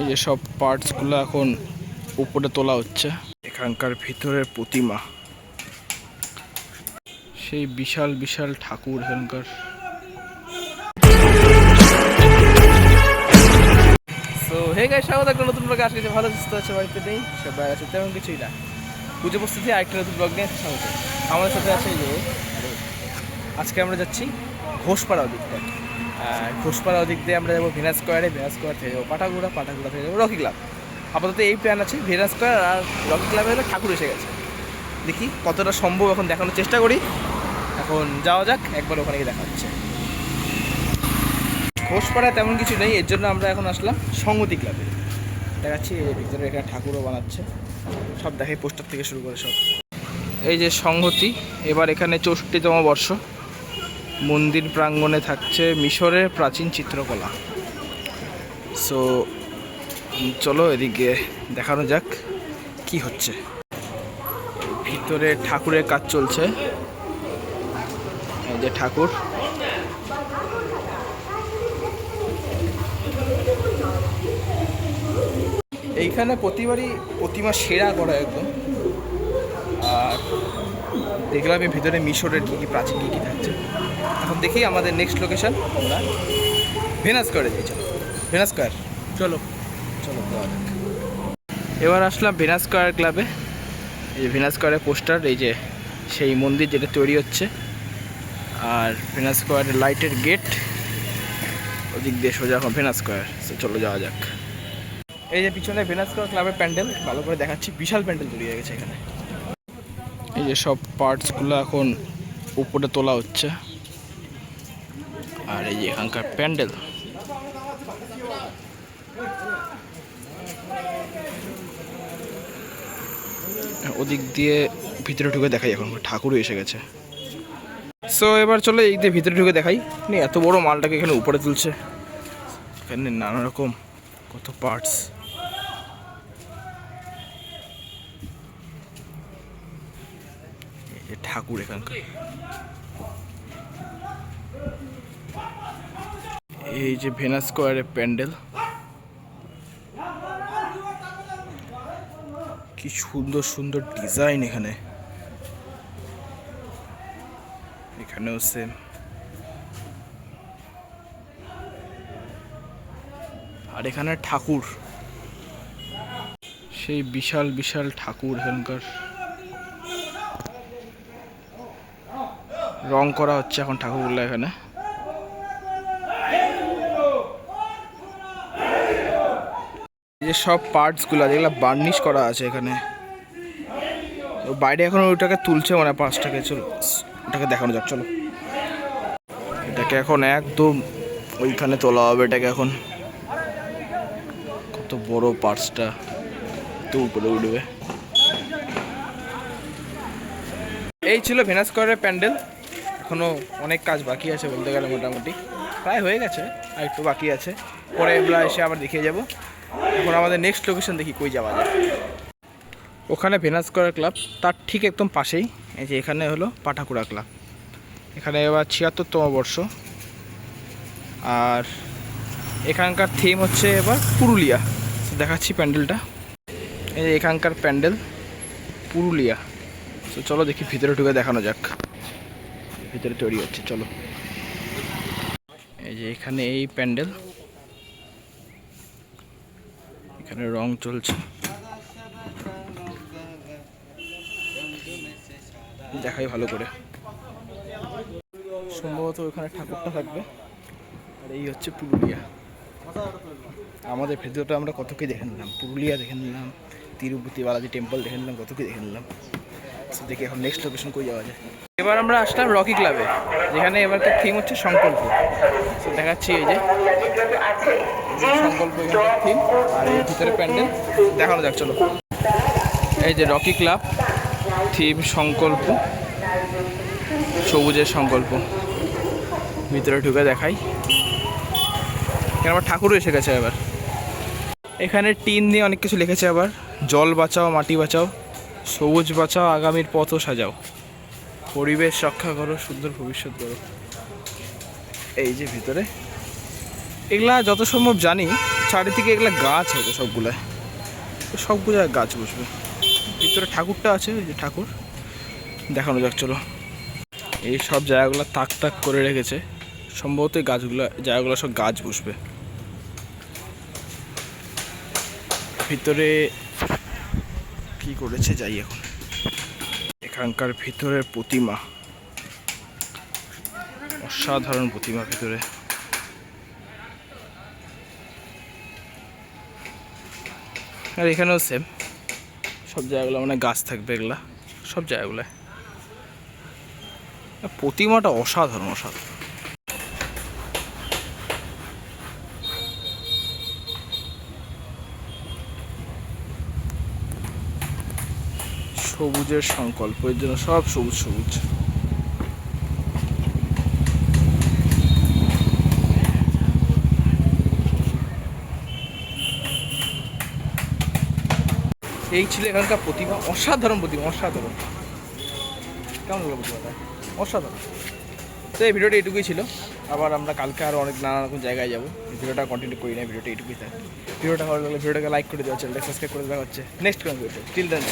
এই যে সব পার্টসগুলো এখন উপরে তোলা হচ্ছে। এখানকার ভিতরের প্রতিমা। সেই বিশাল বিশাল ঠাকুর এখানকার। সো হে গাই স্বাগত একটা নতুন ব্লগে আজকে ভালো সুস্থ আছে বাড়িতে নেই সবাই আছে তেমন কিছুই না। পুজো উপস্থিতি আরেকটা নতুন ব্লগ নিয়ে স্বাগত আমাদের সাথে আছে যে আজকে আমরা যাচ্ছি ঘোষপাড়া আর ঘোষপাড়া ওদিক দিয়ে আমরা যাব ভেনাস স্কোয়ারে ভেনাস স্কোয়ার থেকে যাব পাঠাগুড়া পাটাগুড়া থেকে যাব রকি ক্লাব আপাতত এই প্ল্যান আছে, ভেনাস স্কোয়ার আর রকি ক্লাবে হলে ঠাকুর এসে গেছে। দেখি কতটা সম্ভব এখন দেখানোর চেষ্টা করি। এখন যাওয়া যাক, একবার ওখানে গিয়ে দেখা হচ্ছে। ঘোষপাড়ায় তেমন কিছু নেই, এর জন্য আমরা এখন আসলাম সংগতি ক্লাবে দেখাচ্ছি ভিতরে এখানে ঠাকুরও বানাচ্ছে। সব দেখে পোস্টার থেকে শুরু করে সব। এই যে সংহতি, এবার এখানে চৌষট্টিতম বর্ষ। মন্দির প্রাঙ্গণে থাকছে মিশরের প্রাচীন চিত্রকলা। সো চলো এদিকে দেখানো যাক কি হচ্ছে। ভিতরে ঠাকুরের কাজ চলছে। এই যে ঠাকুর। এইখানে প্রতিবারই প্রতিমা সেরা করা একদম। দেখলাম এই ভিতরে মিশরের কী কী প্রাচীন কী কী থাকছে। এখন দেখি আমাদের নেক্সট লোকেশান আমরা ভেনাস করে যাই চলো। ভেনাস স্কোয়ার চলো। চলো। এবার আসলাম ভেনাস স্কোয়ার ক্লাবে এই যে ভেনাস স্কোয়ারের পোস্টার এই যে সেই মন্দির যেটা তৈরি হচ্ছে। আর ভেনাস স্কোয়ারের লাইটের গেট ওদিক দিয়ে সোজা এখন ভেনাস স্কোয়ার চলো যাওয়া যাক। এই যে পিছনে ভেনাস স্কোয়ার ক্লাবের প্যান্ডেল ভালো করে দেখাচ্ছি। বিশাল প্যান্ডেল তৈরি হয়ে গেছে এখানে। এই যে সব পার্টসগুলো এখন উপরে তোলা হচ্ছে। আর এই যে এখানকার প্যান্ডেল। ওদিক দিয়ে ভিতরে ঢুকে দেখাই এখন, ঠাকুরও এসে গেছে। সো এবার চলে এই দিয়ে ভিতরে ঢুকে দেখাই। মানে এত বড় মালটাকে এখানে উপরে তুলছে। এখানে নানা রকম কত পার্টস এই যে ঠাকুর এখানকার। এই যে ভেনাস স্কোয়ারের প্যান্ডেল। কি সুন্দর সুন্দর ডিজাইন এখানে। এখানেও সেম আর এখানে ঠাকুর। সেই বিশাল বিশাল ঠাকুর এখানকার। রং করা হচ্ছে এখন ঠাকুরগুলো এখানে। যে সব পার্টসগুলো, যেগুলো বার্নিশ করা আছে এখানে। বাইরে এখন ওইটাকে তুলছে মানে পাঁচটাকে। চলো, ওটাকে দেখানো যাক, চলো। এটাকে এখন একদম ওইখানে তোলা হবে এটাকে এখন। কত বড় পার্টসটা তো উপরে উঠবে। এই ছিল ভেনাস প্যান্ডেল। এখনও অনেক কাজ বাকি আছে বলতে গেলে মোটামুটি। প্রায় হয়ে গেছে, আর একটু বাকি আছে। পরে এগুলো এসে আবার দেখিয়ে যাব। এখন আমাদের নেক্সট লোকেশন দেখি কই যাওয়া যায়। ওখানে ভেনাস স্কোয়ার ক্লাব তার ঠিক একদম পাশেই। এই যে এখানে হলো পাঠাকুড়া ক্লাব এখানে এবার ছিয়াত্তরতম বর্ষ। আর এখানকার থিম হচ্ছে এবার পুরুলিয়া। দেখাচ্ছি প্যান্ডেলটা। এই যে এখানকার প্যান্ডেল, পুরুলিয়া। তো চলো দেখি ভিতরে ঢুকে দেখানো যাক। ভিতরে তৈরি হচ্ছে, চলো। এই যে এখানে এই প্যান্ডেল। এখানে রং চলছে। দেখাই ভালো করে। সম্ভবত ওখানে ঠাকুরটা থাকবে। আর এই হচ্ছে পুরুলিয়া। আমাদের ভেতরটা আমরা কত কি দেখে নিলাম? পুরুলিয়া দেখে নিলাম তিরুপতি বালাজি টেম্পল দেখে নিলাম কত কি দেখে নিলাম? দেখি এখন নেক্সট লোকেশন কই যাওয়া যায়? এবার আমরা আসলাম রকি ক্লাবে যেখানে এবার তো থিম হচ্ছে সংকল্প। দেখাচ্ছি এই যে, সংকল্প থিম আর এই ভিতরে প্যান্ডেল, দেখানো যাক, চলো। এই যে রকি ক্লাব থিম সংকল্প, সবুজের সংকল্প। ভিতরে ঢুকে দেখাই। এখানে আবার ঠাকুরও এসে গেছে এবার। এখানে টিন দিয়ে অনেক কিছু লিখেছে আবার। জল বাঁচাও, মাটি বাঁচাও। সবুজ বাঁচাও, আগামীর পথও সাজাও। পরিবেশ রক্ষা করো, সুন্দর ভবিষ্যৎ করো এই যে ভিতরে। এগুলা যত সম্ভব জানি, চারিদিকে এগুলা গাছ হবে সবগুলো সবগুলো গাছ বসবে। ভিতরে ঠাকুরটা আছে, ওই যে ঠাকুর। দেখানো যাক, চলো। এই সব জায়গাগুলো তাক তাক করে রেখেছে। সম্ভবত এই গাছগুলো, জায়গাগুলো সব গাছ বসবে। ভিতরে কি করেছে, যাই এখন। এখানকার ভিতরের প্রতিমা। অসাধারণ প্রতিমা ভিতরে। আর এখানেও সেম সব জায়গাগুলো মানে গাছ থাকবে এগুলা। সব জায়গাগুলো প্রতিমাটা অসাধারণ অসাধারণ। সবুজের সংকল্প, এর জন্য সব সবুজ সবুজ। এই ছিল এখানকার প্রতিমা, অসাধারণ প্রতিমা, অসাধারণ। কেমন লাগল প্রতিমাটা? অসাধারণ। তো এই ভিডিওটা এটুকুই ছিল। আবার আমরা কালকে আরও অনেক নানা রকম জায়গায় যাব। ভিডিওটা কন্টিনিউ করি না, ভিডিওটা এটুকুই থাকে। ভিডিওটা ভালো লাগলে ভিডিওটাকে লাইক করে দেওয়া চ্যানেলটা সাবস্ক্রাইব করে দেওয়া হচ্ছে। নেক্সট কোন ভিডিও টিল দেন